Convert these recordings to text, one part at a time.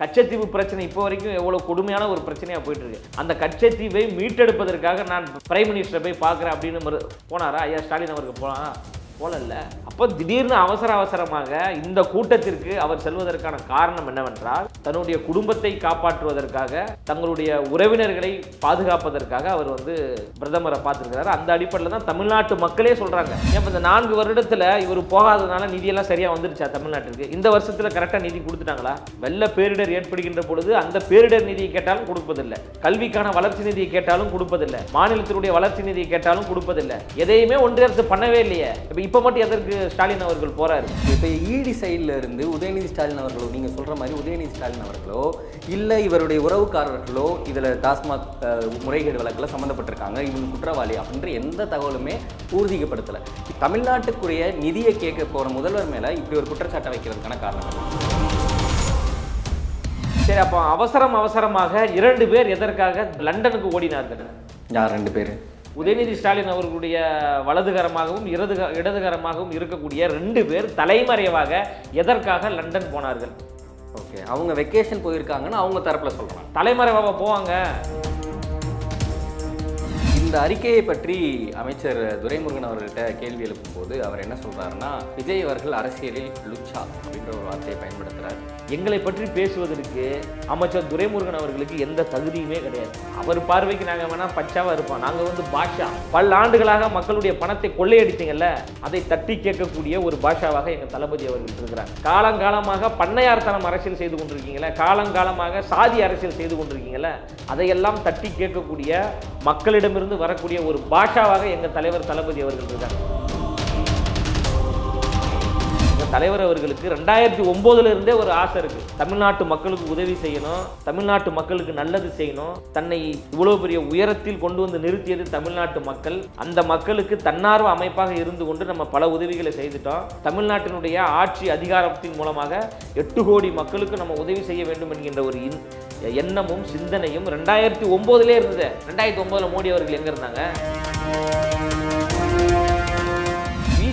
கச்சத்தீவு பிரச்சனை இப்போ வரைக்கும் எவ்வளோ கொடுமையான ஒரு பிரச்சனையாக போயிட்டு இருக்கு அந்த கச்சத்தீவை மீட்டெடுப்பதற்காக நான் பிரைம் மினிஸ்டரை போய் பார்க்குறேன் அப்படின்னு போனாரா? ஐயா ஸ்டாலின் அவருக்கு போனா போலல்ல. அப்போ திடீர்னு அவசர அவசரமாக இந்த கூட்டத்திற்கு அவர் செல்வதற்கான காரணம் என்னவென்றால் தன்னுடைய குடும்பத்தை காப்பாற்றுவதற்காக தங்களுடைய உறவினர்களை பாதுகாப்பதற்காக அவர் வந்து பிரதமரை பார்த்துருக்கிறாரு. அந்த அடிப்படையில் தான் தமிழ்நாட்டு மக்களே சொல்கிறாங்க ஏன் இந்த நான்கு வருடத்தில் இவர் போகாததுனால நிதியெல்லாம் சரியாக வந்துருச்சா தமிழ்நாட்டிற்கு? இந்த வருஷத்தில் கரெக்டாக நிதி கொடுத்துட்டாங்களா? வெள்ள பேரிடர் ஏற்படுகின்ற பொழுது அந்த பேரிடர் நிதியை கேட்டாலும் கொடுப்பதில்லை. கல்விக்கான வளர்ச்சி நிதியை கேட்டாலும் கொடுப்பதில்லை. மாநிலத்தினுடைய வளர்ச்சி நிதியை கேட்டாலும் கொடுப்பதில்லை. எதையுமே ஒன்றிய அரசு பண்ணவே இல்லையே. இப்போ மட்டும் எதற்கு ஸ்டாலின் அவர்கள் போறாரு? இப்போ இடி சைடில் இருந்து உதயநிதி ஸ்டாலின் அவர்களோ நீங்கள் சொல்கிற மாதிரி உதயநிதி ஸ்டாலின் அவர்களோ இல்லை இவருடைய உறவுக்காரர்களோ இதில் டாஸ்மாக் முறைகேடு வழக்கில் சம்மந்தப்பட்டிருக்காங்க இவங்க குற்றவாளி அப்படின்ற எந்த தகவலுமே ஊர்ஜிக்கப்படலை தமிழ்நாட்டுக்குரிய நிதியை கேட்க போகிற முதல்வர் மேலே இப்படி ஒரு குற்றச்சாட்டை வைக்கிறதுக்கான காரணம்? சரி அப்போ அவசரம் அவசரமாக இரண்டு பேர் எதற்காக லண்டனுக்கு ஓடினார்கள்? யார் ரெண்டு பேர்? உதயநிதி ஸ்டாலின் அவர்களுடைய வலதுகரமாகவும் இடதுக இடதுகரமாகவும் இருக்கக்கூடிய ரெண்டு பேர் தலைமறைவாக எதற்காக லண்டன் போனார்கள்? ஓகே அவங்க வெக்கேஷன் போயிருக்காங்கன்னு அவங்க தரப்பில் சொல்கிறாங்க தலைமறைவாக போவாங்க. இந்த அறிக்கையை பற்றி அமைச்சர் துரைமுருகன் அவர்கிட்ட கேள்வி எழுப்பும்போது அவர் என்ன சொல்கிறாருன்னா விஜய் அவர்கள் அரசியலில் லுச்சா அப்படின்ற ஒரு வார்த்தையை பயன்படுத்துகிறார் எங்களை பற்றி பேசுவதற்கு அமைச்சர் துரைமுருகன் அவர்களுக்கு எந்த தகுதியுமே கிடையாது. அவர் பார்வைக்கு நாங்கள் வேணால் பச்சாவாக இருப்போம். நாங்கள் வந்து பாஷா. பல ஆண்டுகளாக மக்களுடைய பணத்தை கொள்ளையடித்தீங்கல்ல அதை தட்டி கேட்கக்கூடிய ஒரு பாஷாவாக எங்கள் தளபதி அவர்கள் இருக்கிறார். காலங்காலமாக பண்ணையார்த்தனம் அரசியல் செய்து கொண்டிருக்கீங்களே காலங்காலமாக சாதி அரசியல் செய்து கொண்டிருக்கீங்களே அதையெல்லாம் தட்டி கேட்கக்கூடிய மக்களிடமிருந்து வரக்கூடிய ஒரு பாஷாவாக எங்கள் தலைவர் தளபதி அவர்கள் இருக்காங்க தலைவர் அவர்களுக்கு ரெண்டாயிரத்தி ஒம்போதுல இருந்தே ஒரு ஆசை இருக்கு. தமிழ்நாட்டு மக்களுக்கு உதவி செய்யணும் தமிழ்நாட்டு மக்களுக்கு நல்லது செய்யணும். தன்னை இவ்வளவு பெரிய உயரத்தில் கொண்டு வந்து நிறுத்தியது தமிழ்நாட்டு மக்கள். அந்த மக்களுக்கு தன்னார்வ அமைப்பாக இருந்து கொண்டு நம்ம பல உதவிகளை செய்துட்டோம். தமிழ்நாட்டினுடைய ஆட்சி அதிகாரத்தின் மூலமாக எட்டு கோடி மக்களுக்கு நம்ம உதவி செய்ய வேண்டும் என்கின்ற ஒரு எண்ணமும் சிந்தனையும் ரெண்டாயிரத்தி ஒம்போதுலேயே இருந்தது. ரெண்டாயிரத்தி ஒம்போதில் மோடி அவர்கள் எங்க இருந்தாங்க?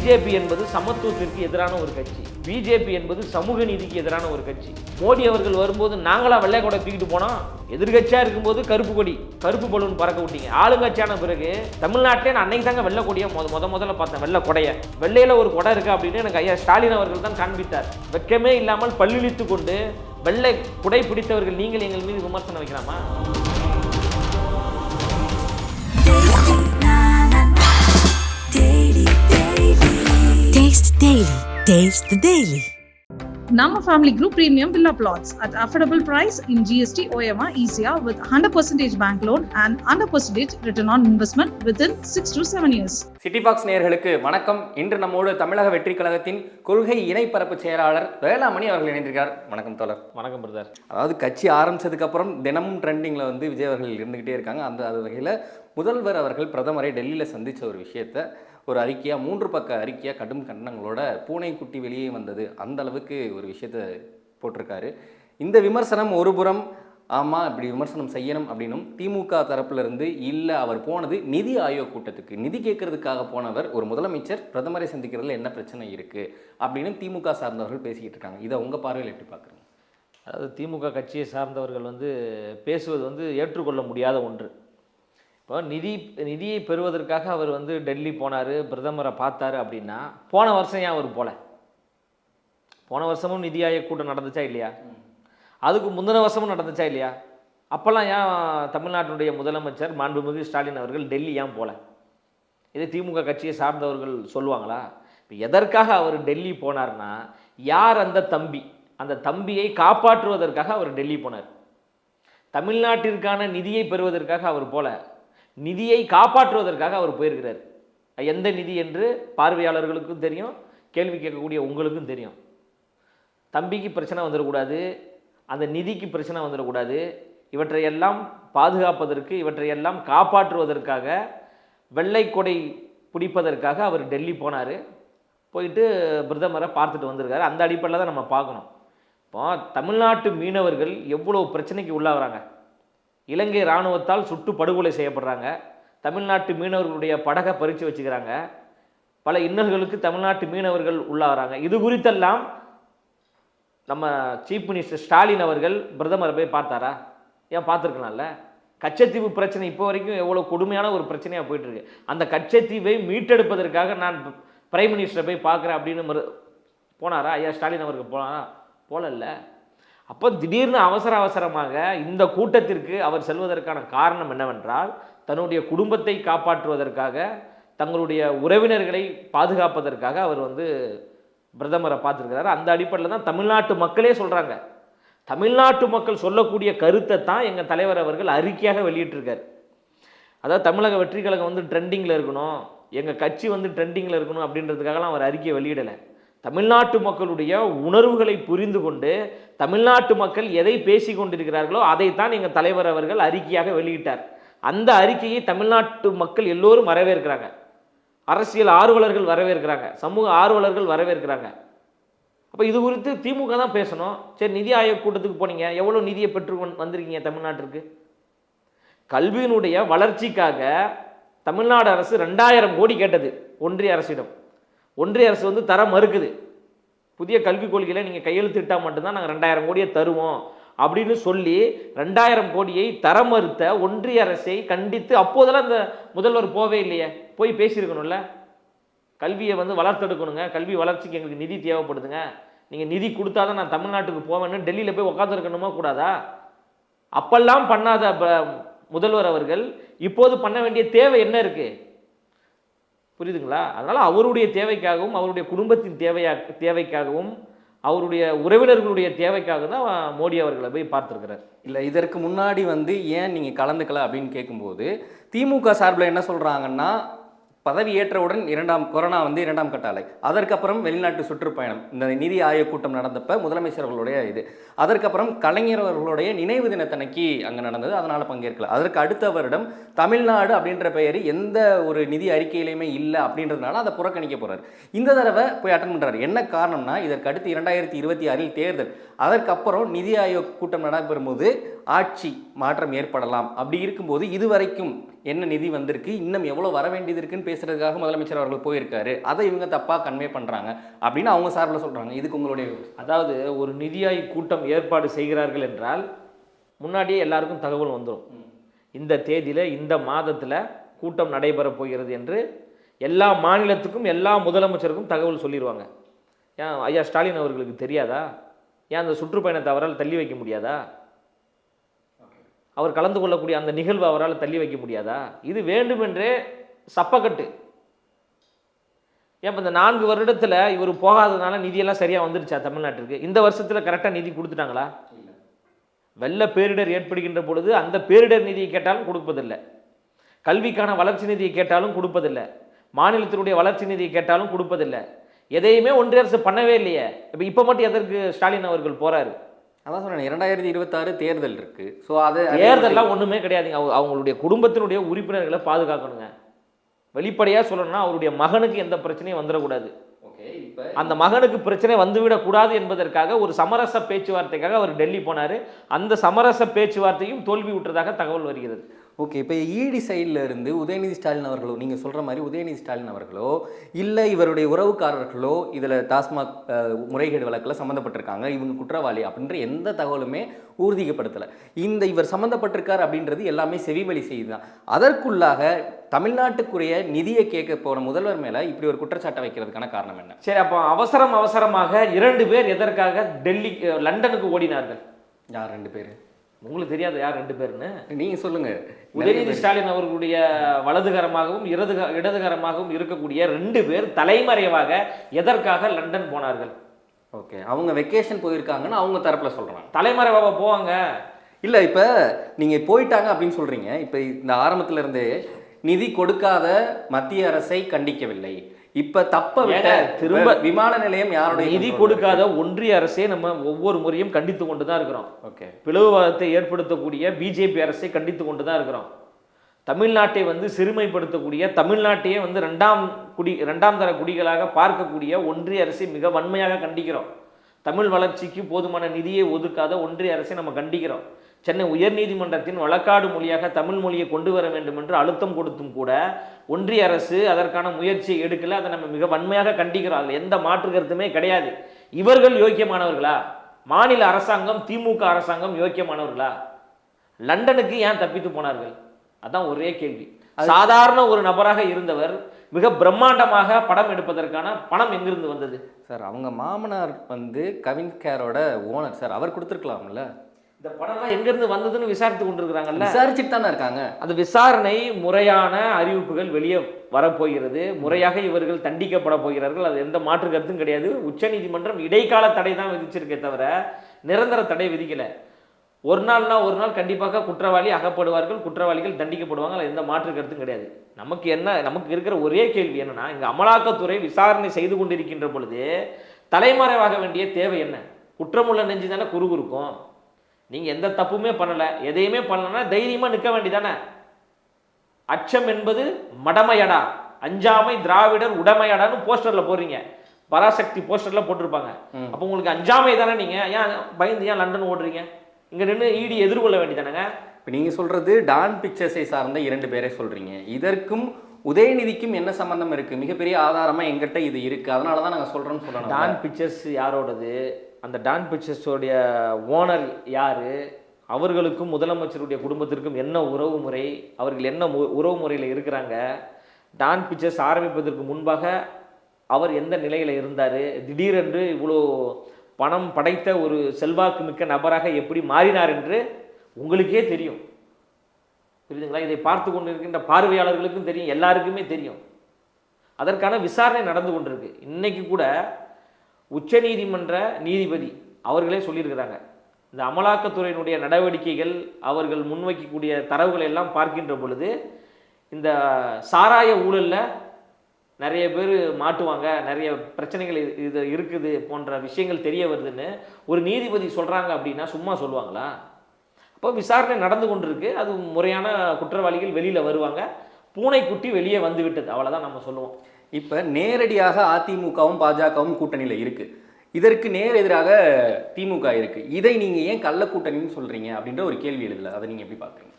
பிஜேபி என்பது சமத்துவத்திற்கு எதிரான ஒரு கட்சி. பிஜேபி என்பது சமூக நீதிக்கு எதிரான ஒரு கட்சி. மோடி அவர்கள் வரும்போது நாங்களா வெள்ளை கொடை தூக்கிட்டு போனோம் எதிர்கட்சியா இருக்கும்போது கருப்பு கொடி கருப்பு பலூன் பறக்க விட்டீங்க. ஆளுங்கட்சியான பிறகு தமிழ்நாட்டிலே நான் அன்னைக்கு தாங்க வெள்ளை கொடியை முத முத முதல்ல பார்த்தேன் வெள்ளை கொடைய. வெள்ளையில ஒரு கொடை இருக்கு அப்படின்னு எனக்கு ஐயா ஸ்டாலின் அவர்கள் தான் காண்பித்தார். வெக்கமே இல்லாமல் பல்லிழித்து கொண்டு வெள்ளை குடை பிடித்தவர்கள் நீங்கள் எங்கள் மீது விமர்சனம் வைக்கலாமா? Taste Daily. Taste the Daily. Nama Family Group Premium Villa Plots at affordable price in GST OMR ECR with 100% bank loan and 100% return on investment within 6 to 7 years. City box நேயர்களுக்கு வணக்கம் இன்று நம்மோடு தமிழக வெற்றி கழகத்தின் கொள்கை இணைப்பரப்பு செயலாளர் வேளாமணி அவர்கள் இணைந்திருக்கார் வணக்கம் தோழர் வணக்கம் பிரதர் அதாவது கட்சி ஆரம்பிச்சதுக்கு அப்புறம் தினமும் ட்ரெண்டிங்கில் வந்து விஜய் அவர்கள் இருந்துகிட்டே இருக்காங்க அந்த அது வகையில் முதல்வர் அவர்கள் பிரதமரை டெல்லியில் சந்திச்ச ஒரு விஷயத்த ஒரு அறிக்கையாக மூன்று பக்க அறிக்கையாக கடும் கண்டனங்களோட பூனைக்குட்டி வெளியே வந்தது. அந்த அளவுக்கு ஒரு விஷயத்த போட்டிருக்காரு. இந்த விமர்சனம் ஒரு புறம் ஆமாம் இப்படி விமர்சனம் செய்யணும் அப்படின்னும் திமுக தரப்பிலிருந்து இல்லை அவர் போனது நிதி ஆயோக் கூட்டத்துக்கு. நிதி கேட்கறதுக்காக போனவர் ஒரு முதலமைச்சர் பிரதமரை சந்திக்கிறதுல என்ன பிரச்சனை இருக்குது அப்படின்னு திமுக சார்ந்தவர்கள் பேசிக்கிட்டு இருக்காங்க. இதை உங்கள் பார்வையில் எப்படி பார்க்குறீங்க? அதாவது திமுக கட்சியை சார்ந்தவர்கள் வந்து பேசுவது வந்து ஏற்றுக்கொள்ள முடியாத ஒன்று. இப்போ நிதி நிதியை பெறுவதற்காக அவர் வந்து டெல்லி போனார் பிரதமரை பார்த்தாரு அப்படின்னா போன வருஷம் ஏன் அவர் போல? போன வருஷமும் நிதி ஆயோக் கூட்டம் நடந்துச்சா இல்லையா? அதுக்கு முந்தின வருஷமும் நடந்துச்சா இல்லையா? அப்போல்லாம் ஏன் தமிழ்நாட்டினுடைய முதலமைச்சர் மாண்புமிகு ஸ்டாலின் அவர்கள் டெல்லி ஏன் போல? இது திமுக கட்சியை சார்ந்தவர்கள் சொல்லுவாங்களா? இப்போ எதற்காக அவர் டெல்லி போனார்னா யார் அந்த தம்பி? அந்த தம்பியை காப்பாற்றுவதற்காக அவர் டெல்லி போனார். தமிழ்நாட்டிற்கான நிதியை பெறுவதற்காக அவர் போல. நிதியை காப்பாற்றுவதற்காக அவர் போயிருக்கிறார். எந்த நிதி என்று பார்வையாளர்களுக்கும் தெரியும் கேள்வி கேட்கக்கூடிய உங்களுக்கும் தெரியும். தம்பிக்கு பிரச்சனை வந்துடக்கூடாது அந்த நிதிக்கு பிரச்சனை வந்துடக்கூடாது. இவற்றையெல்லாம் பாதுகாப்பதற்கு இவற்றையெல்லாம் காப்பாற்றுவதற்காக வெள்ளை கொடை பிடிப்பதற்காக அவர் டெல்லி போனார். போயிட்டு பிரதமரை பார்த்துட்டு வந்திருக்காரு. அந்த அடிப்படையில் தான் நம்ம பார்க்கணும். இப்போ தமிழ்நாட்டு மீனவர்கள் எவ்வளோ பிரச்சனைக்கு உள்ளாகிறாங்க. இலங்கை இராணுவத்தால் சுட்டு படுகொலை செய்யப்படுறாங்க. தமிழ்நாட்டு மீனவர்களுடைய படகை பறித்து வச்சுக்கிறாங்க. பல இன்னல்களுக்கு தமிழ்நாட்டு மீனவர்கள் உள்ளாகிறாங்க. இது குறித்தெல்லாம் நம்ம சீஃப் மினிஸ்டர் ஸ்டாலின் அவர்கள் பிரதமரை போய் பார்த்தாரா? ஏன் பார்த்துருக்கலாம்ல? கச்சத்தீவு பிரச்சனை இப்போ வரைக்கும் எவ்வளோ கொடுமையான ஒரு பிரச்சனையாக போயிட்டு இருக்கு அந்த கச்சத்தீவை மீட்டெடுப்பதற்காக நான் பிரைம் மினிஸ்டரை போய் பார்க்குறேன் அப்படின்னு மறு- போனாரா? ஐயா ஸ்டாலின் அவருக்கு போனாரா போகலல்ல அப்போ திடீர்னு அவசர அவசரமாக இந்த கூட்டத்திற்கு அவர் செல்வதற்கான காரணம் என்னவென்றால் தன்னுடைய குடும்பத்தை காப்பாற்றுவதற்காக தங்களுடைய உறவினர்களை பாதுகாப்பதற்காக அவர் வந்து பிரதமரை பார்த்துருக்கிறாரு. அந்த அடிப்படையில் தான் தமிழ்நாட்டு மக்களே சொல்கிறாங்க தமிழ்நாட்டு மக்கள் சொல்லக்கூடிய கருத்தை தான் எங்கள் தலைவர் அவர்கள் அறிக்கையாக வெளியிட்டிருக்காரு. அதாவது தமிழக வெற்றி கழகம் வந்து ட்ரெண்டிங்கில் இருக்கணும் எங்கள் கட்சி வந்து ட்ரெண்டிங்கில் இருக்கணும் அப்படின்றதுக்காகலாம் அவர் அறிக்கையை வெளியிடலை. தமிழ்நாட்டு மக்களுடைய உணர்வுகளை புரிந்து கொண்டு தமிழ்நாட்டு மக்கள் எதை பேசி கொண்டிருக்கிறார்களோ அதைத்தான் எங்கள் தலைவர் அவர்கள் அறிக்கையாக வெளியிட்டார். அந்த அறிக்கையை தமிழ்நாட்டு மக்கள் எல்லோரும் வரவேற்கிறாங்க. அரசியல் ஆர்வலர்கள் வரவேற்கிறாங்க. சமூக ஆர்வலர்கள் வரவேற்கிறாங்க. அப்போ இது குறித்து திமுக தான் பேசணும். சரி நிதி ஆயோக் கூட்டத்துக்கு போனீங்க. எவ்வளோ நிதியை பெற்று கொண்டு வந்திருக்கீங்க தமிழ்நாட்டிற்கு கல்வியினுடைய வளர்ச்சிக்காக தமிழ்நாடு அரசு ரெண்டாயிரம் கோடி கேட்டது ஒன்றிய அரசிடம். ஒன்றிய அரசு வந்து தர மறுக்குது. புதிய கல்விக் கொள்கையில் நீங்கள் கையெழுத்திட்டால் மட்டும்தான் நாங்கள் ரெண்டாயிரம் கோடியை தருவோம் அப்படின்னு சொல்லி ரெண்டாயிரம் கோடியை தர மறுத்த ஒன்றிய அரசை கண்டித்து அப்போதெல்லாம் அந்த முதல்வர் போவே இல்லையே. போய் பேசியிருக்கணும்ல. கல்வியை வந்து வளர்த்தெடுக்கணுங்க. கல்வி வளர்ச்சிக்கு எங்களுக்கு நிதி தேவைப்படுதுங்க. நீங்கள் நிதி கொடுத்தாதான் நான் தமிழ்நாட்டுக்கு போவேன்னு டெல்லியில் போய் உட்காந்துருக்கணுமா கூடாதா? அப்பெல்லாம் பண்ணாத முதல்வர் அவர்கள் இப்போது பண்ண வேண்டிய தேவை என்ன இருக்குது புரியுதுங்களா? அதனால் அவருடைய தேவைக்காகவும் அவருடைய குடும்பத்தின் தேவையா தேவைக்காகவும் அவருடைய உறவினர்களுடைய தேவைக்காக தான் மோடி அவர்களை போய் பார்த்துருக்கிறார். இல்லை இதற்கு முன்னாடி வந்து ஏன் நீங்கள் கலந்துக்கல அப்படின்னு கேட்கும்போது திமுக சார்பில் என்ன சொல்கிறாங்கன்னா பதவி ஏற்றவுடன் இரண்டாம் கொரோனா வந்து இரண்டாம் கட்ட அலை. அதற்கப்புறம் வெளிநாட்டு சுற்றுப்பயணம். இந்த நிதி ஆயோக் கூட்டம் நடந்தப்ப முதலமைச்சர் அவர்களுடைய இது. அதற்கப்புறம் கலைஞர் அவர்களுடைய நினைவு தினத்தன்னைக்கு அங்கே நடந்தது. அதனால் பங்கேற்கல. அதற்கு அடுத்த வருடம் தமிழ்நாடு அப்படின்ற பெயர் எந்த ஒரு நிதி அறிக்கையிலையுமே இல்லை அப்படின்றதுனால அதை புறக்கணிக்க போகிறார் இந்த தடவை போய் அட்டன் பண்ணுறாரு என்ன காரணம்னா இதற்கு அடுத்து இரண்டாயிரத்தி இருபத்தி ஆறில் தேர்தல். அதற்கப்புறம் நிதி ஆயோக் கூட்டம் நடைபெறும்போது ஆட்சி மாற்றம் ஏற்படலாம். அப்படி இருக்கும்போது இதுவரைக்கும் என்ன நிதி வந்திருக்கு இன்னும் எவ்வளோ வர வேண்டியது இருக்குன்னு பேசுறதுக்காக முதலமைச்சர் அவர்கள் போயிருக்காரு. அதை இவங்க தப்பாக கன்வே பண்ணுறாங்க அப்படின்னு அவங்க சார்பில் சொல்கிறாங்க இதுக்கு உங்களுடைய அதாவது ஒரு நிதி ஆய்வு கூட்டம் ஏற்பாடு செய்கிறார்கள் என்றால் முன்னாடியே எல்லாருக்கும் தகவல் வந்துடும் இந்த தேதியில் இந்த மாதத்தில் கூட்டம் நடைபெறப் போகிறது என்று எல்லா மாநிலத்துக்கும் எல்லா முதலமைச்சருக்கும் தகவல் சொல்லிடுவாங்க ஏன் ஐயா ஸ்டாலின் அவர்களுக்கு தெரியாதா? ஏன் அந்த சுற்றுப்பயணத்தை அவரால் தள்ளி வைக்க முடியாதா? அவர் கலந்து கொள்ளக்கூடிய அந்த நிகழ்வு அவரால் தள்ளி வைக்க முடியாதா? இது வேண்டுமென்றே சப்பக்கட்டு. ஏன் இந்த நான்கு வருடத்தில் இவர் போகாததுனால நிதியெல்லாம் சரியாக வந்துருச்சா தமிழ்நாட்டிற்கு இந்த வருஷத்தில் கரெக்டாக நிதி கொடுத்துட்டாங்களா? வெள்ள பேரிடர் ஏற்படுகின்ற பொழுது அந்த பேரிடர் நிதியை கேட்டாலும் கொடுப்பதில்லை. கல்விக்கான வளர்ச்சி நிதியை கேட்டாலும் கொடுப்பதில்லை. மாநிலத்தினுடைய வளர்ச்சி நிதியை கேட்டாலும் கொடுப்பதில்லை. எதையுமே ஒன்றிய அரசு பண்ணவே இல்லையே. இப்போ இப்போ மட்டும் எதற்கு ஸ்டாலின் அவர்கள் போறாரு? அதான் சொல்றேன் இரண்டாயிரத்தி இருபத்தாறு தேர்தல் இருக்கு. ஸோ அது தேர்தல்லாம் ஒன்றுமே கிடையாதுங்க அவங்க அவங்களுடைய குடும்பத்தினுடைய உறுப்பினர்களை பாதுகாக்கணுங்க. வெளிப்படையாக சொல்லணும்னா அவருடைய மகனுக்கு எந்த பிரச்சனையும் வந்துடக்கூடாது. அந்த மகனுக்கு பிரச்சனை வந்துவிடக்கூடாது என்பதற்காக ஒரு சமரச பேச்சுவார்த்தைக்காக அவர் டெல்லி போனார். அந்த சமரச பேச்சுவார்த்தையும் தோல்வி விட்டதாக தகவல் வருகிறது. ஓகே இப்போ இடி சைடில் இருந்து உதயநிதி ஸ்டாலின் அவர்களோ நீங்கள் சொல்கிற மாதிரி உதயநிதி ஸ்டாலின் அவர்களோ இல்லை இவருடைய உறவுக்காரர்களோ இதில் டாஸ்மாக் முறைகேடு வழக்கில் சம்மந்தப்பட்டிருக்காங்க இவங்க குற்றவாளி அப்படின்ற எந்த தகவலுமே ஊர்திக்கப்படுத்தலை இந்த இவர் சம்மந்தப்பட்டிருக்கார் அப்படின்றது எல்லாமே செவிவழி செய்தி தான் அதற்குள்ளாக தமிழ்நாட்டுக்குரிய நிதியை கேட்க போன முதல்வர் மேலே இப்படி ஒரு குற்றச்சாட்டை வைக்கிறதுக்கான காரணம் என்ன? சரி அப்போ அவசரம் அவசரமாக இரண்டு பேர் எதற்காக டெல்லி லண்டனுக்கு ஓடினார்கள்? யார் ரெண்டு பேர்? உங்களுக்கு தெரியாது யார் ரெண்டு பேர்னு நீங்கள் சொல்லுங்கள் உதயநிதி ஸ்டாலின் அவர்களுடைய வலதுகரமாகவும் இடதுக இடதுகரமாகவும் இருக்கக்கூடிய ரெண்டு பேர் தலைமறைவாக எதற்காக லண்டன் போனார்கள்? ஓகே அவங்க வெக்கேஷன் போயிருக்காங்கன்னு அவங்க தரப்பில் சொல்கிறாங்க தலைமறைவாக போவாங்க? இல்லை இப்போ நீங்கள் போயிட்டாங்க அப்படின்னு சொல்கிறீங்க இப்போ இந்த ஆரம்பத்துல இருந்தே நிதி கொடுக்காத மத்திய அரசை கண்டிக்கவில்லை. இப்போ தப்ப விட்ட ஏங்க, திரும்ப விமான நிலையம் யாருடைய நிதி கொடுக்காத ஒன்றிய அரசே நம்ம ஒவ்வொரு முறையும் கண்டித்து கொண்டு தான் இருக்கிறோம். இருக்கு? ஓகே. பிளவுவாதத்தை ஏற்படுத்தக்கூடிய பிஜேபி அரசை கண்டித்து கொண்டு தான் இருக்கிறோம். தமிழ்நாட்டை வந்து சிறுமைப்படுத்தக்கூடிய தமிழ்நாட்டையே வந்து ரெண்டாம் குடி ரெண்டாம் தர குடிகளாக பார்க்கக்கூடிய ஒன்றிய அரசை மிக வன்மையாக கண்டிக்கிறோம். தமிழ் வளர்ச்சிக்கு போதுமான நிதியை ஒதுக்காத ஒன்றிய அரசை நம்ம கண்டிக்கிறோம். சென்னை உயர்நீதிமன்றத்தின் வழக்காடு மொழியாக தமிழ் மொழியை கொண்டு வர வேண்டும் என்று அழுத்தம் கொடுத்தும் கூட ஒன்றிய அரசு அதற்கான முயற்சியை எடுக்கல. அதை நம்ம மிக வன்மையாக கண்டிக்கிறோம். அதில் எந்த மாற்று கருத்துமே கிடையாது. இவர்கள் யோக்கியமானவர்களா? மாநில அரசாங்கம் திமுக அரசாங்கம் யோக்கியமானவர்களா? லண்டனுக்கு ஏன் தப்பித்து போனார்கள்? அதான் ஒரே கேள்வி. சாதாரண ஒரு நபராக இருந்தவர் மிக பிரம்மாண்டமாக படம் எடுப்பதற்கான பணம் எங்கிருந்து வந்தது? சார் அவங்க மாமனார் வந்து கவின் கேரோட ஓனர் சார். அவர் கொடுத்துருக்கலாம்ல? இந்த படம்லாம் எங்கிருந்து வந்ததுன்னு விசாரித்து கொண்டிருக்கிறாங்கல்ல? விசாரிச்சுட்டு தானே இருக்காங்க. அந்த விசாரணை முறையான அறிவிப்புகள் வெளியே வரப்போகிறது. முறையாக இவர்கள் தண்டிக்கப்பட போகிறார்கள். அது எந்த மாற்று கருத்தும் கிடையாது. உச்சநீதிமன்றம் இடைக்கால தடை தான் விதிச்சிருக்கே தவிர நிரந்தர தடை விதிக்கல. ஒரு நாள்னா ஒரு நாள் கண்டிப்பாக குற்றவாளி அகப்படுவார்கள். குற்றவாளிகள் தண்டிக்கப்படுவாங்க. அதில் எந்த மாற்று கருத்தும் கிடையாது. நமக்கு என்ன நமக்கு இருக்கிற ஒரே கேள்வி என்னன்னா இங்க அமலாக்கத்துறை விசாரணை செய்து கொண்டிருக்கின்ற பொழுது தலைமறைவாக வேண்டிய தேவை என்ன? குற்றமுள்ள நெஞ்சு தானே குறுகுறுக்கும். நீங்க எந்த தப்புமே பண்ணல எதையுமே பண்ணலன்னா தைரியமா நிற்க வேண்டியதானே? அச்சம் என்பது மடமையடா. அஞ்சாமை திராவிடர் உடமையடான்னு போஸ்டர்ல போடுறீங்க. பராசக்தி போஸ்டர்ல போட்டிருப்பாங்க. அப்போ உங்களுக்கு அஞ்சாமை தானே நீங்க? ஏன் பயந்து ஏன் லண்டன் ஓடுறீங்க? இங்க நின்று ஈடி எதிர்கொள்ள வேண்டியதானங்க? இப்போ நீங்கள் சொல்கிறது டான் பிக்சர்ஸை சார்ந்த இரண்டு பேரை சொல்கிறீங்க இதற்கும் உதயநிதிக்கும் என்ன சம்பந்தம் இருக்குது மிகப்பெரிய ஆதாரமாக எங்கிட்ட இது இருக்குது அதனால தான் நாங்கள் சொல்கிறோம்னு சொல்லணும் டான் பிக்சர்ஸ் யாரோடது? அந்த டான் பிக்சர்ஸோடைய ஓனர் யார்? அவர்களுக்கும் முதலமைச்சருடைய குடும்பத்திற்கும் என்ன உறவு முறை? அவர்கள் என்ன உறவு முறையில் இருக்கிறாங்க? டான் பிக்சர்ஸ் ஆரம்பிப்பதற்கு முன்பாக அவர் எந்த நிலையில் இருந்தார்? திடீரென்று இவ்வளோ பணம் படைத்த ஒரு செல்வாக்கு மிக்க நபராக எப்படி மாறினார் என்று உங்களுக்கே தெரியும். புரியுதுங்களா? இதை பார்த்து கொண்டிருக்கின்ற பார்வையாளர்களுக்கும் தெரியும் எல்லாருக்குமே தெரியும். அதற்கான விசாரணை நடந்து கொண்டிருக்கு. இன்றைக்கி கூட உச்சநீதிமன்ற நீதிபதி அவர்களே சொல்லியிருக்கிறாங்க. இந்த அமலாக்கத்துறையினுடைய நடவடிக்கைகள் அவர்கள் முன்வைக்கக்கூடிய தரவுகளை எல்லாம் பார்க்கின்ற பொழுது இந்த சாராய ஊழலில் நிறைய பேர் மாட்டுவாங்க நிறைய பிரச்சனைகள் இது- இருக்குது போன்ற விஷயங்கள் தெரிய வருதுன்னு ஒரு நீதிபதி சொல்கிறாங்க அப்படின்னா சும்மா சொல்லுவாங்களா? அப்போ விசாரணை நடந்து கொண்டிருக்கு. அது முறையான குற்றவாளிகள் வெளியில் வருவாங்க. பூனைக்குட்டி வெளியே வந்து விட்டது. நம்ம சொல்லுவோம். இப்போ நேரடியாக அதிமுகவும் பாஜகவும் கூட்டணியில் இருக்குது இதற்கு நேர் எதிராக திமுக இருக்குது இதை நீங்கள் ஏன் கள்ள கூட்டணின்னு சொல்கிறீங்க அப்படின்ற ஒரு கேள்வி எழுதல. அதை நீங்கள் எப்படி பார்க்குறீங்க?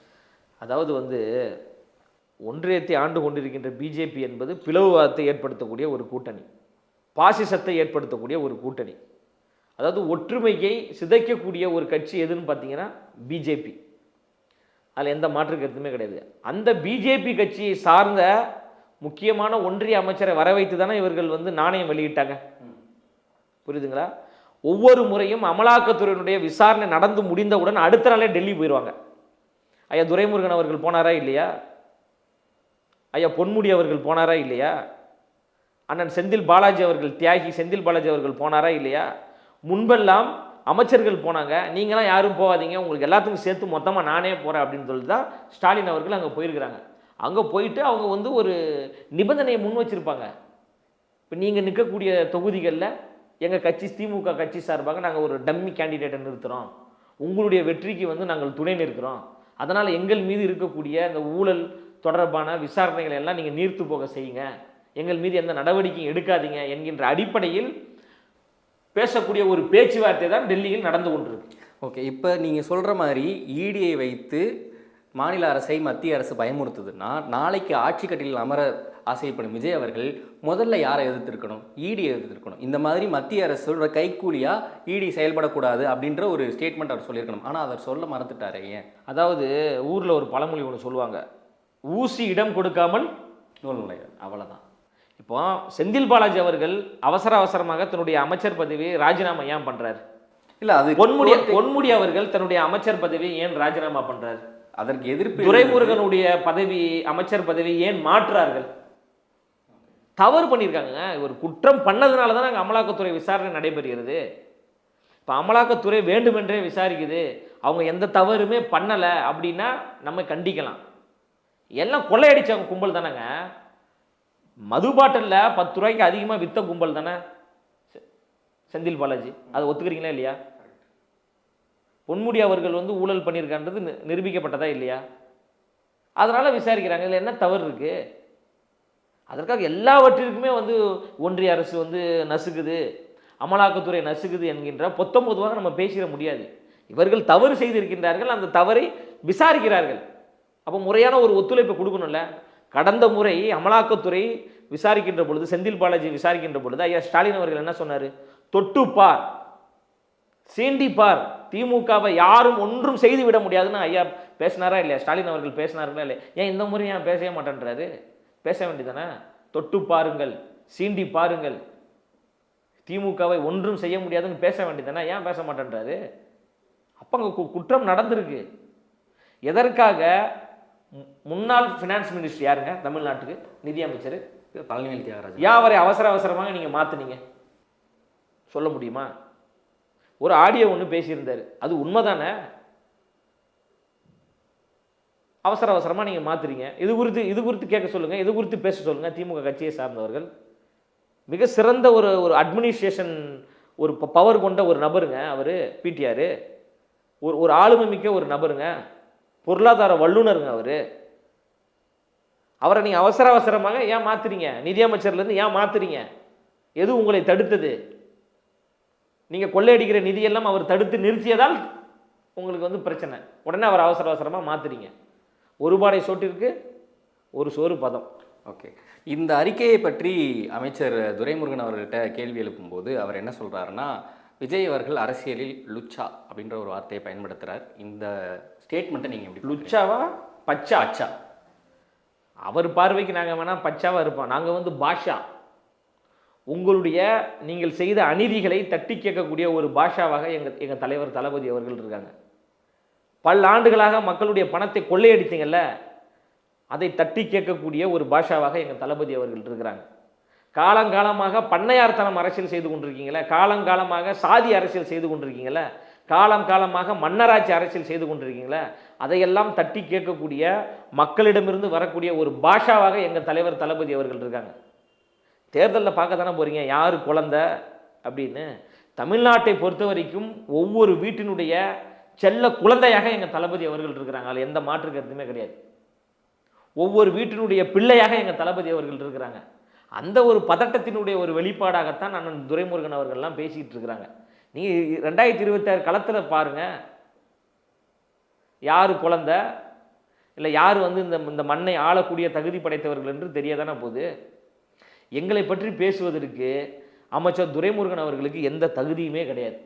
அதாவது வந்து ஒன்றியத்தை ஆண்டு கொண்டிருக்கின்ற பிஜேபி என்பது பிளவுவாதத்தை ஏற்படுத்தக்கூடிய ஒரு கூட்டணி. பாசிசத்தை ஏற்படுத்தக்கூடிய ஒரு கூட்டணி. அதாவது ஒற்றுமையை சிதைக்கக்கூடிய ஒரு கட்சி எதுன்னு பார்த்தீங்கன்னா பிஜேபி அதில் எந்த மாற்று கருத்துமே கிடையாது. அந்த பிஜேபி கட்சியை சார்ந்த முக்கியமான ஒன்றிய அமைச்சரை வர வைத்து தானே இவர்கள் வந்து நாணயம் வெளியிட்டாங்க. புரியுதுங்களா? ஒவ்வொரு முறையும் அமலாக்கத்துறையினுடைய விசாரணை நடந்து முடிந்தவுடன் அடுத்த நாளே டெல்லி போயிடுவாங்க ஐயா துரைமுருகன் அவர்கள் போனாரா இல்லையா? ஐயா பொன்முடி அவர்கள் போனாரா இல்லையா? அண்ணன் செந்தில் பாலாஜி அவர்கள் தியாகி செந்தில் பாலாஜி அவர்கள் போனாரா இல்லையா? முன்பெல்லாம் அமைச்சர்கள் போனாங்க. நீங்களாம் யாரும் போகாதீங்க. உங்களுக்கு எல்லாத்துக்கும் சேர்த்து மொத்தமாக நானே போகிறேன் அப்படின்னு சொல்லி தான் ஸ்டாலின் அவர்கள் அங்கே போயிருக்கிறாங்க. அங்கே போயிட்டு அவங்க வந்து ஒரு நிபந்தனையை முன் வச்சிருப்பாங்க. இப்போ நீங்கள் நிற்கக்கூடிய தொகுதிகளில் எங்கள் கட்சி திமுக கட்சி சார்பாக நாங்கள் ஒரு டம்மி கேண்டிடேட்டை நிறுத்துகிறோம் உங்களுடைய வெற்றிக்கு வந்து நாங்கள் துணை நிற்கிறோம். அதனால் எங்கள் மீது இருக்கக்கூடிய அந்த ஊழல் தொடர்பான விசாரணைகளை எல்லாம் நீங்கள் நீர்த்து போக செய்யுங்க. எங்கள் மீது எந்த நடவடிக்கையும் எடுக்காதீங்க என்கின்ற அடிப்படையில் பேசக்கூடிய ஒரு பேச்சுவார்த்தை தான் டெல்லியில் நடந்து கொண்டிருக்கு. ஓகே இப்போ நீங்கள் சொல்கிற மாதிரி இடியை வைத்து மாநில அரசை மத்திய அரசு பயமுறுத்துதுன்னா நாளைக்கு ஆட்சி கட்டிலில் அமர ஆசைப்படும் விஜய் அவர்கள் முதல்ல யாரை எதிர்த்திருக்கணும்? இடியை எதிர்த்திருக்கணும். இந்த மாதிரி மத்திய அரசோட கைக்கூலியாக இடி செயல்படக்கூடாது அப்படின்ற ஒரு ஸ்டேட்மெண்ட் அவர் சொல்லியிருக்கணும். ஆனால் அவர் சொல்ல மறந்துட்டாரே ஏன்? அதாவது ஊரில் ஒரு பழமொழி ஒன்று சொல்லுவாங்க. ஊசி இடம் கொடுக்காமல் நூல் நுழையாது அவ்வளவுதான். இப்போ செந்தில் பாலாஜி அவர்கள் அவசர அவசரமாக தன்னுடைய அமைச்சர் பதவியை ராஜினாமா ஏன் பண்றாரு? இல்லை அது பொன்முடி பொன்முடி அவர்கள் தன்னுடைய அமைச்சர் பதவியை ஏன் ராஜினாமா பண்றாரு? அதற்கு எதிர்ப்பு துரைமுருகனுடைய பதவி அமைச்சர் பதவி ஏன் மாற்றார்கள்? தவறு பண்ணியிருக்காங்க ஒரு குற்றம் பண்ணதுனால தான் நாங்கள் அமலாக்கத்துறை விசாரணை நடைபெறுகிறது. இப்போ அமலாக்கத்துறை வேண்டுமென்றே விசாரிக்குது. அவங்க எந்த தவறுமே பண்ணலை அப்படின்னா நம்ம கண்டிக்கலாம். எல்லாம் கொள்ளையடிச்சவங்க கும்பல் தானேங்க. மது பாட்டிலில் பத்து ரூபாய்க்கு அதிகமாக விற்ற கும்பல் தானே? செந்தில் பாலாஜி அதை ஒத்துக்கிறீங்களா இல்லையா? பொன்முடி அவர்கள் வந்து ஊழல் பண்ணியிருக்கான்றது நிரூபிக்கப்பட்டதா இல்லையா? அதனால் விசாரிக்கிறாங்க. இதில் என்ன தவறு இருக்குது அதற்காக எல்லாவற்றிற்குமே வந்து ஒன்றிய அரசு வந்து நசுக்குது அமலாக்கத்துறை நசுக்குது என்கின்ற பொத்தம்பொதுவாக நம்ம பேசிட முடியாது. இவர்கள் தவறு செய்திருக்கின்றார்கள். அந்த தவறை விசாரிக்கிறார்கள். அப்போ முறையான ஒரு ஒத்துழைப்பை கொடுக்கணும்ல? கடந்த முறை அமலாக்கத்துறை விசாரிக்கின்ற பொழுது செந்தில் பாலாஜி விசாரிக்கின்ற பொழுது ஐயா ஸ்டாலின் அவர்கள் என்ன சொன்னார்? தொட்டுப்பார் சீண்டிப்பார் திமுகவை யாரும் ஒன்றும் செய்து விட முடியாதுன்னு ஐயா பேசினாரா இல்லையா? ஸ்டாலின் அவர்கள் பேசினார்களா இல்லையா? ஏன் இந்த முறை ஏன் பேசவே மாட்டேன்றாரு? பேச வேண்டியதானே தொட்டு பாருங்கள் சீண்டி பாருங்கள். திமுகவை ஒன்றும் செய்ய முடியாதுன்னு பேச வேண்டியதானே ஏன் பேச மாட்டேன்றாரு? அப்போ அங்கே குற்றம் நடந்திருக்கு. எதற்காக முன்னாள் ஃபினான்ஸ் மினிஸ்டர் யாருங்க? தமிழ்நாட்டுக்கு நிதியமைச்சர் பழனிவேல் தியாகராஜன். ஏன் அவரை அவசர அவசரமாக நீங்கள் மாற்றுனீங்க சொல்ல முடியுமா? ஒரு ஆடியோ ஒன்று பேசியிருந்தார். அது உண்மை தானே அவசர அவசரமாக நீங்கள் மாற்றுறீங்க இது குறித்து இது குறித்து கேட்க சொல்லுங்கள் இது குறித்து பேச சொல்லுங்கள் திமுக கட்சியை சார்ந்தவர்கள். மிக சிறந்த ஒரு ஒரு அட்மினிஸ்ட்ரேஷன் ஒரு பவர் கொண்ட ஒரு நபருங்க அவர் பிடிஆர் ஒரு ஒரு ஆளுமை மிக்க ஒரு நபருங்க. பொருளாதார வல்லுனருங்க அவர். அவரை நீங்கள் அவசர அவசரமாக ஏன் மாற்றுறீங்க நிதியமைச்சர்லேருந்து ஏன் மாற்றுறீங்க எது உங்களை தடுத்தது? நீங்கள் கொள்ளையடிக்கிற நிதியெல்லாம் அவர் தடுத்து நிறுத்தியதால் உங்களுக்கு வந்து பிரச்சனை. உடனே அவர் அவசர அவசரமாக மாத்துறீங்க. ஒரு பாடை சோட்டிற்கு ஒரு சோறு பதம். ஓகே. இந்த அறிக்கையை பற்றி அமைச்சர் துரைமுருகன் அவர்கிட்ட கேள்வி எழுப்பும்போது அவர் என்ன சொல்றாருன்னா விஜய் அவர்கள் அரசியலில் லுச்சா அப்படின்ற ஒரு வார்த்தையை பயன்படுத்துறார். இந்த ஸ்டேட்மெண்ட்டை நீங்கள் எப்படி லுச்சாவா? பச்சா? அச்சா அவர் பார்வைக்கு நாங்கள் வேணால் பச்சாவாக இருப்போம். நாங்கள் வந்து பாஷா. உங்களுடைய நீங்கள் செய்த அநீதிகளை தட்டி கேட்கக்கூடிய ஒரு பாஷாவாக எங்கள் எங்கள் தலைவர் தளபதி அவர்கள் இருக்காங்க. பல ஆண்டுகளாக மக்களுடைய பணத்தை கொள்ளையடித்தீங்கல்ல அதை தட்டி கேட்கக்கூடிய ஒரு பாஷாவாக எங்கள் தளபதி அவர்கள் இருக்கிறாங்க. காலங்காலமாக பண்ணையார்த்தனம் அரசியல் செய்து கொண்டிருக்கீங்களே காலங்காலமாக சாதி அரசியல் செய்து கொண்டிருக்கீங்களே காலம் காலமாக மன்னராட்சி அரசியல் செய்து கொண்டிருக்கீங்களே அதையெல்லாம் தட்டி கேட்கக்கூடிய மக்களிடமிருந்து வரக்கூடிய ஒரு பாஷாவாக எங்கள் தலைவர் தளபதி அவர்கள் இருக்காங்க. தேர்தலில் பார்க்க தானே போகிறீங்க யார் குழந்த? அப்படின்னு. தமிழ்நாட்டை பொறுத்த வரைக்கும் ஒவ்வொரு வீட்டினுடைய செல்ல குழந்தையாக எங்கள் தளபதி அவர்கள் இருக்கிறாங்க. அதில் எந்த மாற்று கருத்துமே கிடையாது. ஒவ்வொரு வீட்டினுடைய பிள்ளையாக எங்கள் தளபதி அவர்கள் இருக்கிறாங்க. அந்த ஒரு பதட்டத்தினுடைய ஒரு வெளிப்பாடாகத்தான் அண்ணன் துரைமுருகன் அவர்கள்லாம் பேசிக்கிட்டு இருக்கிறாங்க. நீங்கள் ரெண்டாயிரத்தி இருபத்தாறு களத்தில் பாருங்கள் யார் குழந்த? இல்லை யார் வந்து இந்த இந்த மண்ணை ஆளக்கூடிய தகுதி படைத்தவர்கள் என்று தெரியதானே போகுது? எங்களை பற்றி பேசுவதற்கு அமைச்சர் துரைமுருகன் அவர்களுக்கு எந்த தகுதியுமே கிடையாது.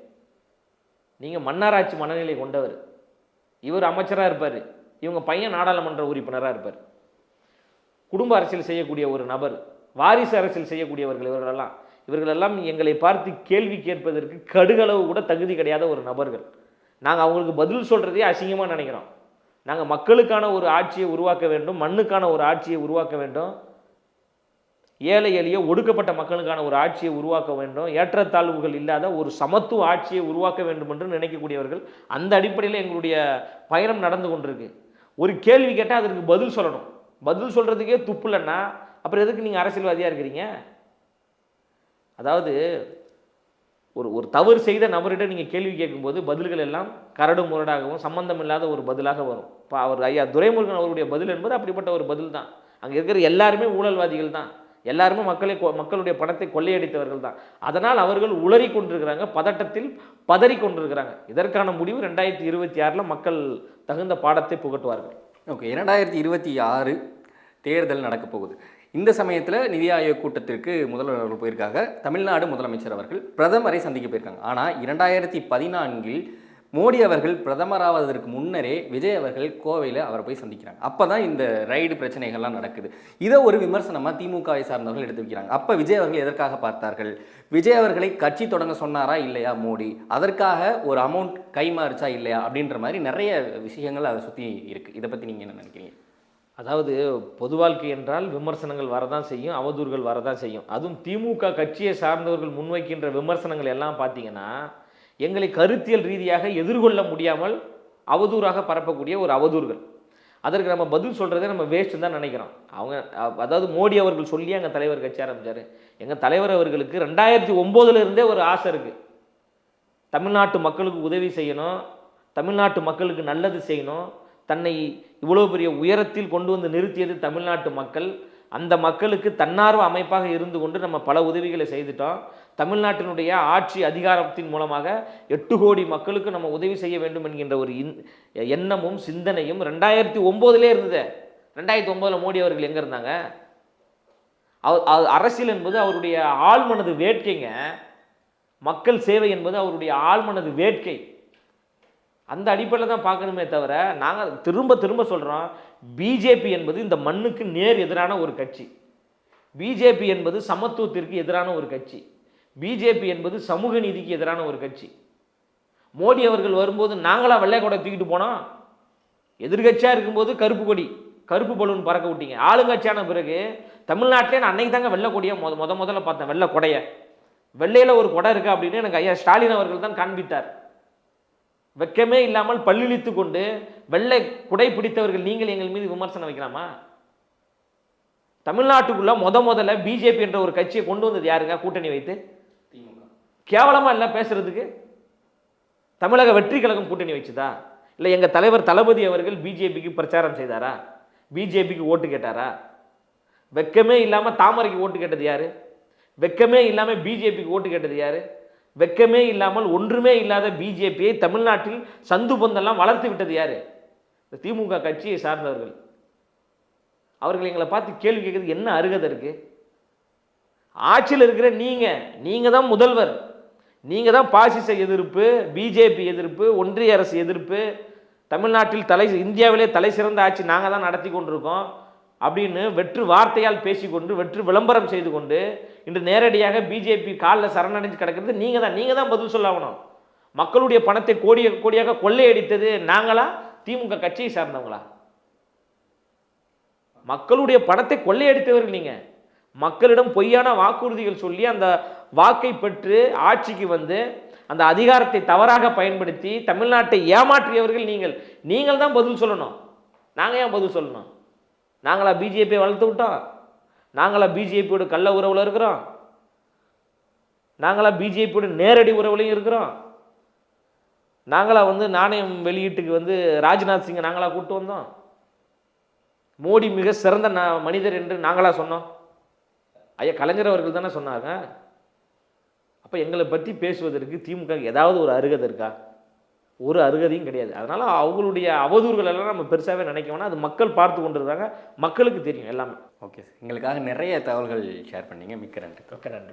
நீங்கள் மன்னராட்சி மனநிலை கொண்டவர். இவர் அமைச்சராக இருப்பார். இவங்க பையன் நாடாளுமன்ற உறுப்பினராக இருப்பார். குடும்ப அரசியல் செய்யக்கூடிய ஒரு நபர் வாரிசு அரசியல் செய்யக்கூடியவர்கள் இவர்களெல்லாம். இவர்களெல்லாம் எங்களை பார்த்து கேள்வி கேட்பதற்கு கடுகளவு கூட தகுதி கிடையாத ஒரு நபர்கள். நாங்கள் அவங்களுக்கு பதில் சொல்கிறதே அசிங்கமாக நினைக்கிறோம். நாங்கள் மக்களுக்கான ஒரு ஆட்சியை உருவாக்க வேண்டும் மண்ணுக்கான ஒரு ஆட்சியை உருவாக்க வேண்டும். ஏழை எளிய ஒடுக்கப்பட்ட மக்களுக்கான ஒரு ஆட்சியை உருவாக்க வேண்டும். ஏற்றத்தாழ்வுகள் இல்லாத ஒரு சமத்துவ ஆட்சியை உருவாக்க வேண்டும் என்று நினைக்கக்கூடியவர்கள் அந்த அடிப்படையில் எங்களுடைய பயணம் நடந்து கொண்டிருக்கு. ஒரு கேள்வி கேட்டால் அதற்கு பதில் சொல்லணும். பதில் சொல்கிறதுக்கே துப்பு இல்லைன்னா அப்புறம் எதுக்கு நீங்கள் அரசியல்வாதியாக இருக்கிறீங்க? அதாவது ஒரு ஒரு தவறு செய்த நபரிடம் நீங்கள் கேள்வி கேட்கும்போது பதில்கள் எல்லாம் கரடு முரடாகவும் சம்பந்தம் இல்லாத ஒரு பதிலாக வரும். இப்போ அவர் ஐயா துரைமுருகன் அவருடைய பதில் என்பது அப்படிப்பட்ட ஒரு பதில் தான் அங்கே இருக்கிற எல்லாருமே ஊழல்வாதிகள் தான். எல்லாருமே மக்களை கொ- மக்களுடைய பணத்தை கொள்ளையடித்தவர்கள் தான். அதனால் அவர்கள் உளறி கொண்டிருக்கிறாங்க பதட்டத்தில் பதறி கொண்டிருக்கிறாங்க. இதற்கான முடிவு ரெண்டாயிரத்தி இருபத்தி ஆறில் மக்கள் தகுந்த பாடத்தை புகட்டுவார்கள். ஓகே இரண்டாயிரத்தி இருபத்தி ஆறு தேர்தல் நடக்கப் போகுது. இந்த சமயத்தில் நிதி ஆயோக் கூட்டத்திற்கு முதல்வர் அவர்கள் போயிருக்காங்க. தமிழ்நாடு முதலமைச்சர் அவர்கள் பிரதமரை சந்திக்க போயிருக்காங்க. ஆனால் இரண்டாயிரத்தி பதினான்கில் மோடி அவர்கள் பிரதமராவதற்கு முன்னரே விஜய் அவர்கள் கோவையில் அவரை போய் சந்திக்கிறாங்க. அப்போ தான் இந்த ரைடு பிரச்சனைகள்லாம் நடக்குது. இதை ஒரு விமர்சனமாக திமுகவை சார்ந்தவர்கள் எடுத்து வைக்கிறாங்க. அப்போ விஜய் அவர்கள் எதற்காக பார்த்தார்கள்? விஜய் அவர்களை கட்சி தொடங்க சொன்னாரா இல்லையா மோடி? அதற்காக ஒரு அமௌண்ட் கைமாறுச்சா இல்லையா அப்படின்ற மாதிரி நிறைய விஷயங்கள் அதை சுற்றி இருக்குது இதை பற்றி நீங்கள் என்ன நினைக்கிறீங்க? அதாவது பொது வாழ்க்கை என்றால் விமர்சனங்கள் வரதான் செய்யும் அவதூறுகள் வரதான் செய்யும். அதுவும் திமுக கட்சியை சார்ந்தவர்கள் முன்வைக்கின்ற விமர்சனங்கள் எல்லாம் பார்த்தீங்கன்னா எங்களை கருத்தியல் ரீதியாக எதிர்கொள்ள முடியாமல் அவதூறாக பரப்பக்கூடிய ஒரு அவதூறுகள். அதற்கு நம்ம பதில் சொல்கிறதே நம்ம வேஸ்ட்டு தான் நினைக்கிறோம். அவங்க அதாவது மோடி அவர்கள் சொல்லி எங்கள் தலைவர் கட்சி ஆரம்பித்தார் எங்கள் தலைவர் அவர்களுக்கு ரெண்டாயிரத்தி ஒம்போதுலேருந்தே ஒரு ஆசை இருக்குது தமிழ்நாட்டு மக்களுக்கு உதவி செய்யணும் தமிழ்நாட்டு மக்களுக்கு நல்லது செய்யணும் தன்னை இவ்வளோ பெரிய உயரத்தில் கொண்டு வந்து நிறுத்தியது தமிழ்நாட்டு மக்கள் அந்த மக்களுக்கு தன்னார்வ அமைப்பாக இருந்து கொண்டு நம்ம பல உதவிகளை செய்துட்டோம். தமிழ்நாட்டினுடைய ஆட்சி அதிகாரத்தின் மூலமாக எட்டு கோடி மக்களுக்கு நம்ம உதவி செய்ய வேண்டும் என்கின்ற ஒரு இன் எண்ணமும் சிந்தனையும் ரெண்டாயிரத்தி ஒம்போதுலே இருந்தது. ரெண்டாயிரத்தி ஒம்போதில் மோடி அவர்கள் எங்கே இருந்தாங்க? அவர் அரசியல் என்பது அவருடைய ஆழ்மனது வேட்கைங்க. மக்கள் சேவை என்பது அவருடைய ஆழ்மனது வேட்கை. அந்த அடிப்படையில் தான் பார்க்கணுமே தவிர நாங்கள் திரும்ப திரும்ப சொல்கிறோம் பிஜேபி என்பது இந்த மண்ணுக்கு நேர் எதிரான ஒரு கட்சி. பிஜேபி என்பது சமத்துவத்திற்கு எதிரான ஒரு கட்சி. பிஜேபி என்பது சமூக நீதிக்கு எதிரான ஒரு கட்சி. மோடி அவர்கள் வரும்போது நாங்களாக வெள்ளைக்கொடை தூக்கிட்டு போனோம் எதிர்கட்சியாக இருக்கும்போது கருப்பு கொடி கருப்பு பலூன் பறக்க விட்டீங்க. ஆளுங்கட்சியான பிறகு தமிழ்நாட்டிலே நான் அன்னைக்கு தாங்க வெள்ளை கொடியை முத முத முதல்ல பார்த்தேன் வெள்ளை கொடையை. வெள்ளையில் ஒரு கொடை இருக்குது அப்படின்னு எனக்கு ஐயா ஸ்டாலின் அவர்கள் தான் காண்பித்தார். வெக்கமே இல்லாமல் பல்லிழித்து கொண்டு வெள்ளை குடை பிடித்தவர்கள் நீங்கள் எங்கள் மீது விமர்சனம் வைக்கலாமா? தமிழ்நாட்டுக்குள்ள முத முதல்ல பிஜேபி என்ற ஒரு கட்சியை கொண்டு வந்தது யாருங்க? கூட்டணி வைத்து? கேவலமா இல்லை பேசுறதுக்கு? தமிழக வெற்றி கழகம் கூட்டணி வச்சுதா? இல்லை எங்கள் தலைவர் தளபதி அவர்கள் பிஜேபிக்கு பிரச்சாரம் செய்தாரா? பிஜேபிக்கு ஓட்டு கேட்டாரா? வெக்கமே இல்லாமல் தாமரைக்கு ஓட்டு கேட்டது யாரு? வெக்கமே இல்லாமல் பிஜேபிக்கு ஓட்டு கேட்டது யாரு? வெக்கமே இல்லாமல் ஒன்றுமே இல்லாத பிஜேபியை தமிழ்நாட்டில் சந்து பொந்தெல்லாம் வளர்த்து விட்டது யார்? இந்த திமுக கட்சியை சார்ந்தவர்கள். அவர்கள் எங்களை பார்த்து கேள்வி கேட்குறது என்ன அருகதை இருக்குது ஆட்சியில் இருக்கிற நீங்கள் நீங்கள் தான் முதல்வர். நீங்கள் தான் பாசிச எதிர்ப்பு பிஜேபி எதிர்ப்பு ஒன்றிய அரசு எதிர்ப்பு. தமிழ்நாட்டில் தலை இந்தியாவிலே தலை சிறந்த ஆட்சி நாங்கள் தான் நடத்தி கொண்டிருக்கோம். அப்படின்னு வெற்று வார்த்தையால் பேசிக்கொண்டு வெற்று விளம்பரம் செய்து கொண்டு இன்று நேரடியாக பிஜேபி காலில் சரணடைஞ்சு கிடக்கிறது. நீங்கள் தான் நீங்கள் தான் பதில் சொல்லாகணும். மக்களுடைய பணத்தை கோடிய கோடியாக கொள்ளையடித்தது நாங்களா? திமுக கட்சியை சார்ந்தவங்களா? மக்களுடைய பணத்தை கொள்ளையடித்தவர்கள் நீங்கள் மக்களிடம் பொய்யான வாக்குறுதிகள் சொல்லி அந்த வாக்கை பெற்று ஆட்சிக்கு வந்து அந்த அதிகாரத்தை தவறாக பயன்படுத்தி தமிழ்நாட்டை ஏமாற்றியவர்கள் நீங்கள். நீங்கள் தான் பதில் சொல்லணும். நாங்கள் ஏன் பதில் சொல்லணும்? நாங்களா பிஜேபியை வளர்த்து விட்டோம். நாங்களா பிஜேபியோட கள்ள உறவில் இருக்கிறோம். நாங்களா பிஜேபியோட நேரடி உறவுலையும் இருக்கிறோம். நாங்களா வந்து நாணயம் வெளியீட்டுக்கு வந்து ராஜ்நாத் சிங்கை நாங்களா கூப்பிட்டு வந்தோம். மோடி மிக சிறந்த ந- மனிதர் என்று நாங்களா சொன்னோம். ஐயா கலைஞர் அவர்கள் தானே சொன்னாங்க அப்போ எங்களை பற்றி பேசுவதற்கு திமுக ஏதாவது ஒரு அருகதை இருக்கா? ஒரு அருகதையும் கிடையாது. அதனால் அவங்களுடைய அவதூறுகள் எல்லாம் நம்ம பெருசாகவே நினைக்க வேணாம் அது மக்கள் பார்த்து கொண்டு இருக்காங்க மக்களுக்கு தெரியும் எல்லாமே. Okay sir. எங்களுக்காக நிறைய தகவல்கள் ஷேர் பண்ணீங்க. மிக்க நன்றி. ஓகே நன்றி.